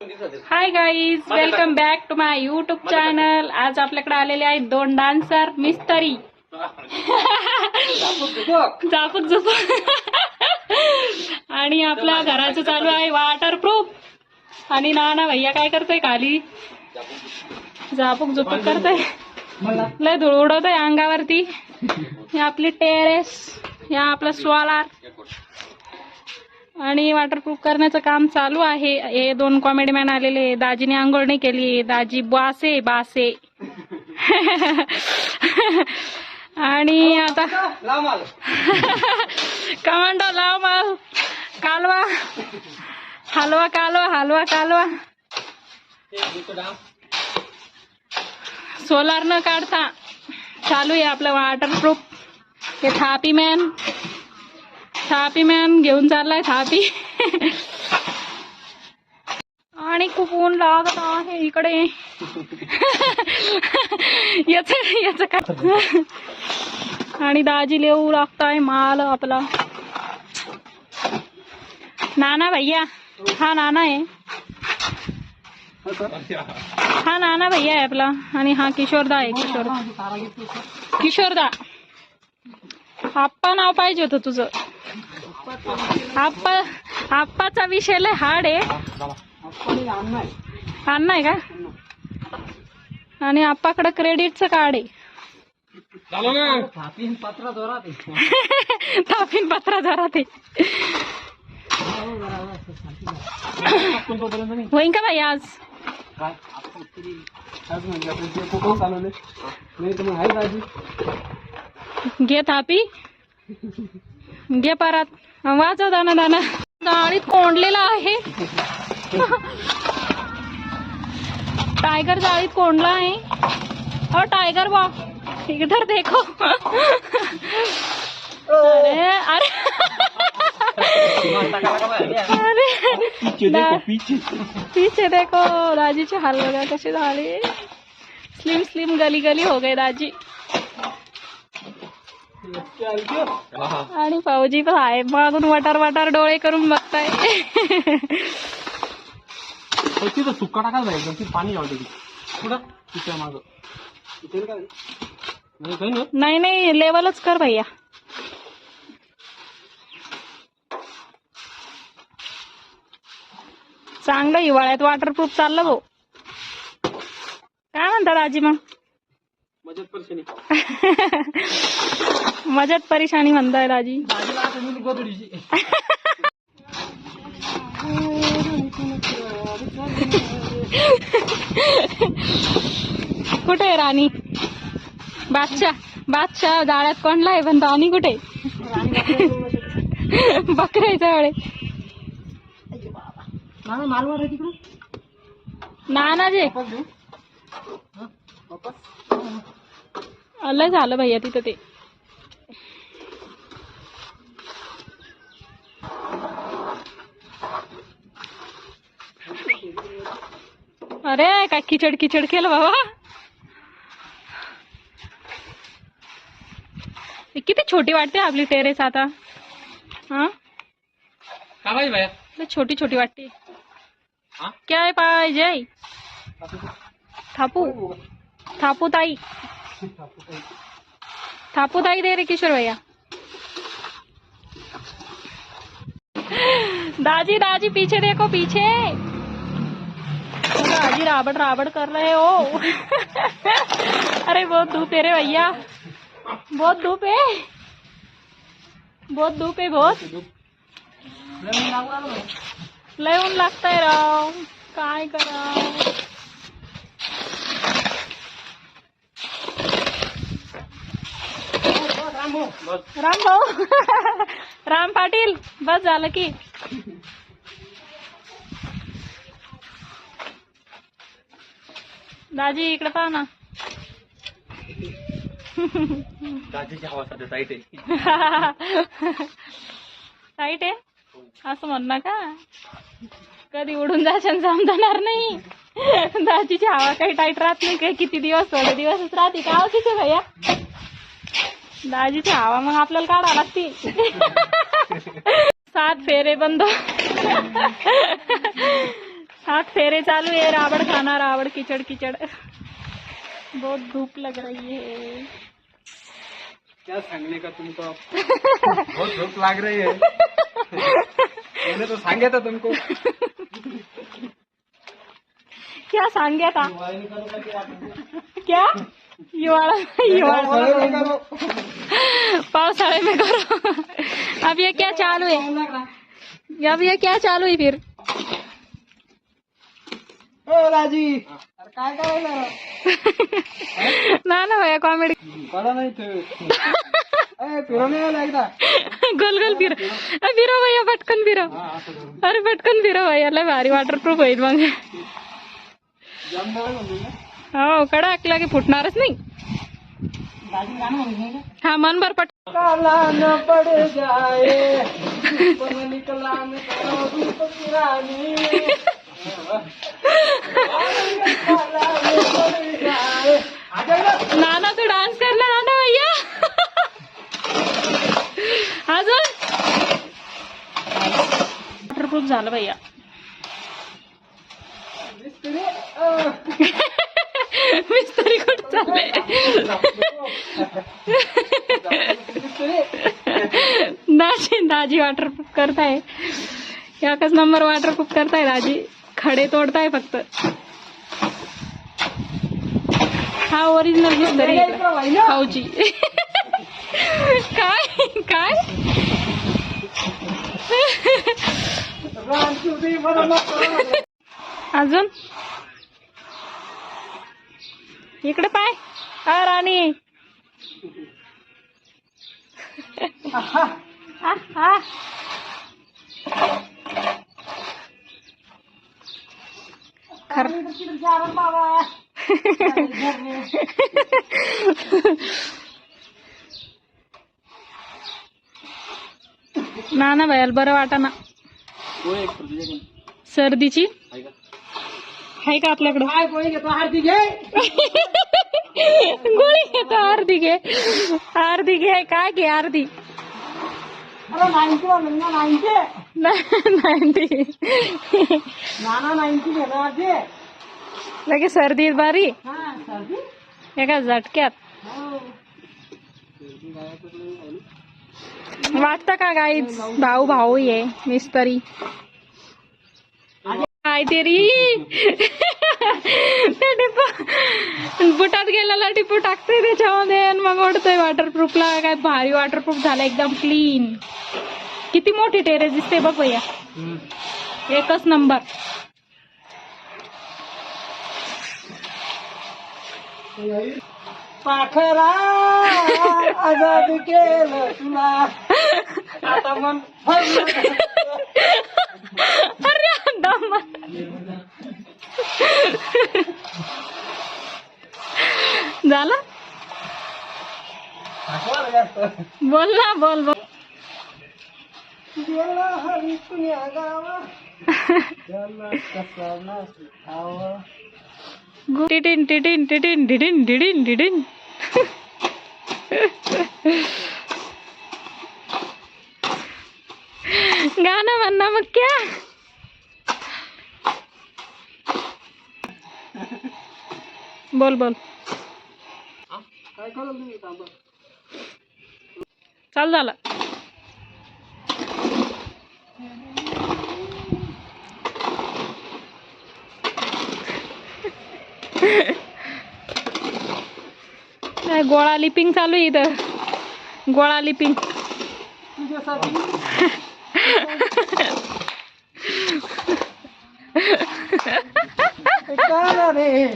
Hi guys welcome back to my YouTube channel आज आपल्याकडे आलेले आहेत दोन डान्सर मिस्तरी झापक झुपक आणि आपल्या घराचं चालू आहे वॉटर प्रूफ आणि नाना भैया काय करतोय खाली? झापक झुपक करतोय. लय धूळ उडवतोय अंगावरती. ही आपली टेरेस या आपला सोलार. आणि वॉटरप्रूफ करण्याचं काम चालू आहे. हे दोन कॉमेडी मॅन आलेले दाजीने आंघोळ नाही केली दाजी बासे बासे. आणि आता कमांडो लाव माल. कालवा. हलवा कालवा हलवा कालवा. सोलार न काढता. चालू आहे आपलं वॉटरप्रूफ हे थापी मॅन थापी मॅम घेऊन चाललाय थापी आणि खूप ऊन लागत आहे इकडे. याच याच काय? आणि दाजी लिहू लागताय माल आपला. नाना भैया हा नाना आहे. हा नाना भैया आहे आपला आणि हा किशोरदा आहे किशोर. किशोरदा आप्पा नाव पाहिजे होतं तुझं. आप्पा आप्पाचा विषय लय हार्ड आहे. आहे का? आणि आप्पाकडे क्रेडिटचं कार्ड आहे. तापीन पत्रा जोरात आहे. होईन का भाई आज? घे थापी. घे परत. वाजव दाना दाना. गाडीत कोंडलेला आहे. टायगर जाळीत कोंडला आहे. हो टायगर बा इधर देखो. अरे अरे. अरे. पीछे देखो दाजीचे हाल बघा झाले. स्लिम स्लिम गली गली हो गए दाजी आणि फौजी पण आहे. मागून वटार वटार डोळे करून बघताय. तिथं सुक्का टाकायला पाहिजे तिथं पाणी घालतो कुठं तिच्या मागं. नाही नाही. नाही नाही लेवलच कर भैया. चांगलं हिवाळ्यात वॉटरप्रूफ चाललं भाऊ. काय म्हणतात आजी मग? मजेत परेशानी मजात परेशानी म्हणताय गोधडीची कुठे आहे राणी? बादशाह बादशाह जाळ्यात कोणला आहे पण राणी कुठे? बकरायच्या वेळे. नाना जे लय झालं भैया तिथं ते. अरे काय किचड किचड केलं बाबा. किती छोटी वाटते आपली टेरेस आता. हा? छोटी छोटी वाटते. हा? काय पाहिजे थापू. थापू ताई. थापू ताई दे रे किशोर भैया। दाजी दाजी पीछे देखो पीछे। दाजी राबड़ राबड़ कर रहे हो। अरे बहुत धूप है रे भैया। बहुत धूप है। बहुत धूप है बहुत। लय ऊन लागतंय राव काय करा राम भाऊ राम पाटील बस झालं की. दाजी इकडे पहा ना. दाजीची हवा सध्या टाईट आहे. टाईट आहे? असं म्हण ना का कधी उडून जाशान समजणार नाही. दाजीची हवा काही टाईट राहत नाही काही किती दिवस थोडे दिवसच राहते. का हो तिथे भैया? दाजीची हवा मग आपल्याला काढावं लागते सात फेरे बंद. सात फेरे चालू है रावण खाना रावण कीचड़ कीचड़. बहुत धूप लग रही है. क्या सांगने का तुमको बहुत भूख लाग रही है. मैंने तो सांगे था तुमको. क्या सांगे था? क्या? हिवाळा हिवाळा पावसाळे में करो अब ये क्या चालू है अब ये क्या चालू है फिर ओ राजी अरे काय करायला ना ना भैया कॉमेडी कळा नाही गोल गोल फिर फिरो भैया पटकन फिरो करू. अरे पटकन फिरो भैया लय भारी वॉटरप्रूफ होईल मग. हो कडक लागे फुटणारच नाही हा मन भर पट काला न पड़ जाए। पर निकला न करो धूप की रानी काला न पड़ जाए आ जाएगा नाना तू डान्स करला नाना भैया। अजून वॉटरप्रूफ झालं भैया मिस्त्री अ. मिस्त्री कुठं चालले मिस्त्री दाजी वॉटरप्रूफ करताय. एकच नंबर वॉटरप्रूफ करताय दाजी खडे तोडताय फक्त. हा ओरिजिनल मिस्त्री खाऊची काय? काय? अजून? इकडे पाय. हा राणी. खर ना ना भयाला बरं वाटा ना. सर्दीची? आहे का? आपल्याकडं? कोणी घेतो? आरती घे. गोळी घेतो अर्धी घे. अर्धी घे काय घे अर्धी? अरे नाईन्टी लगे सर्दी बारी. हा सर्दी? एका झटक्यात. हो. वाटतं का गाईच भाऊ भाऊ ये मिस्तरी. काय तरी. ते टिपू बुटात गेलेला टिपू टाकते त्याच्यामध्ये आणि मग ओढतोय वॉटरप्रूफला काय भारी वॉटरप्रूफ झाला एकदम क्लीन किती मोठी टेरेस दिसते बघ भैया. एकच नंबर पाखरा आजाद केलं तुला. आता मन. अरे झालं? बोल ना बोल बोल. टिटिन टिटिन टिटिन डिडिन डिडिन डिडिन गाणं म्हणणं मग क्या? बोल बोल. काय चाल झालं. काय गोळा लिपिंग चालू आहे इथं. गोळा लिपिंग. तुझ्यासाठी काय रे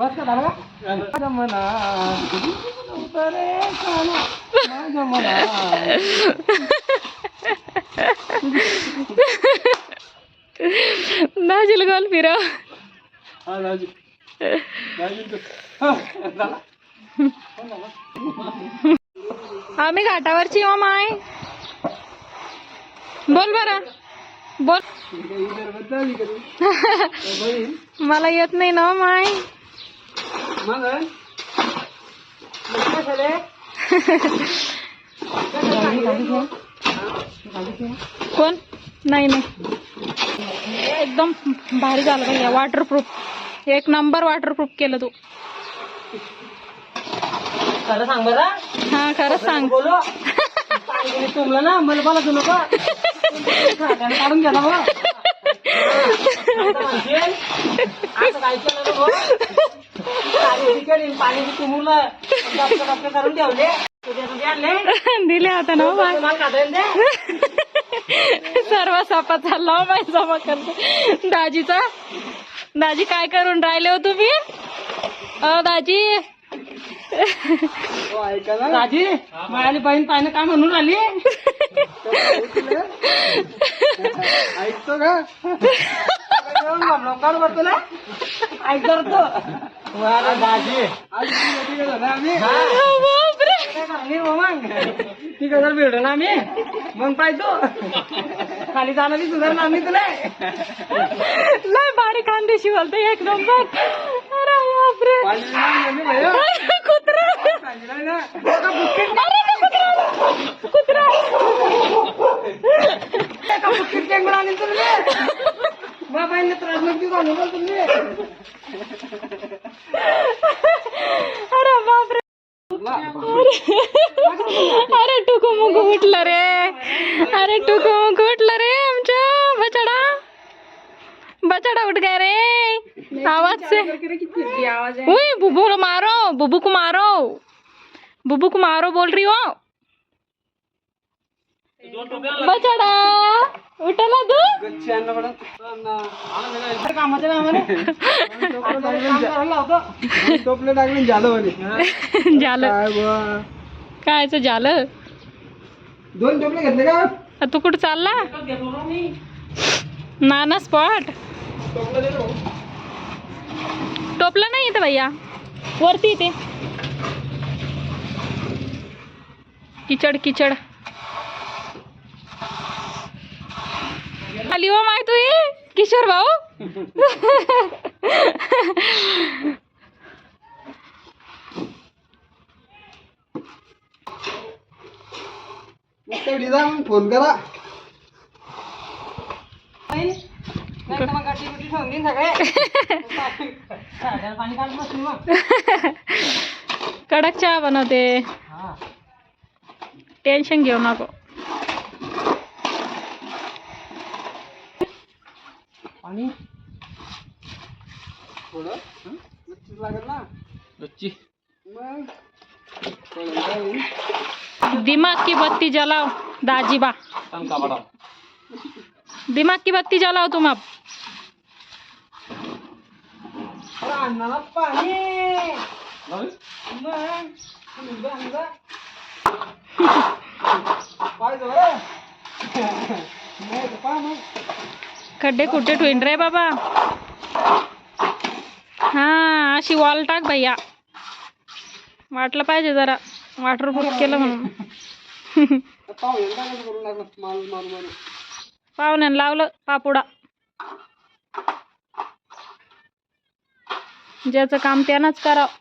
बस का? झालं माझ्या मना माझ्या मना गोल झाला. आम्ही घाटावरची हो माय बोल बरं. बोल. मला येत नाही ना माय. मग झाले कोण? नाही नाही. एकदम भारी झालं भैया वॉटरप्रूफ एक नंबर वॉटरप्रूफ केलं तू. खरं सांग बरं. हा खरंच सांग. बोलो. तुमला ना मला बोला तू नको काढून घ्या ना असं काय केलं करून ठेवले. दिले आता ना बाय? सर्व सापा चालला हो बाई जमा करतो. दाजीचा? दाजी काय करून राहिले हो तुम्ही? अ दाजी? राजी माझी बहीण पाहिजे काय म्हणून आली? ऐकतो का? ऐकतो तो आम्ही कसं भेटो ना आम्ही मग पाहतो खाली जाणार सुधारणार नाही तुला. लय भारी खानदेशी बोलतो एक नंबर. अरे बापरे. कुत्रा. कुत्रा. कुत्रा. बाबांनी त्रास नक्की झालो तुम्ही अरे बापरे अरे टुकू मुकू उठलं रे अरे टुकू मुकू उठलं रे आमच्या बछडा बछड़ा उठ गया रे आवाज से उई बुबू को मारो बुबू को मारो. बुबू को मारो बोल रही हो. बछड़ा उठा ना तू. झालं. कायचं झालं दोन टोपले घेतले का? तू कुठं चालला? नाना स्पॉट टोपलं नाही इथं भैया. वरती ते किचड किचड. आली हो माय तू किशोर भाऊ. फोन करा पाणी काढत बसली मग कडक चहा बनवते. टेन्शन घेऊ नको. पाणी थोडं? हं? लागत ना? दिमाग की बत्ती जलाओ दाजीबा. दिमाग की बत्ती जलाओ तुम अब. पाणी. खड्डे कुठे ठेवीन रे बाबा? हा अशी वॉल टाक भैया. वाटलं पाहिजे जरा. वॉटरप्रूफ केलं म्हणून. पाहुण्यानं लावलं पापुडा. ज्याचं काम त्यानंच करावं.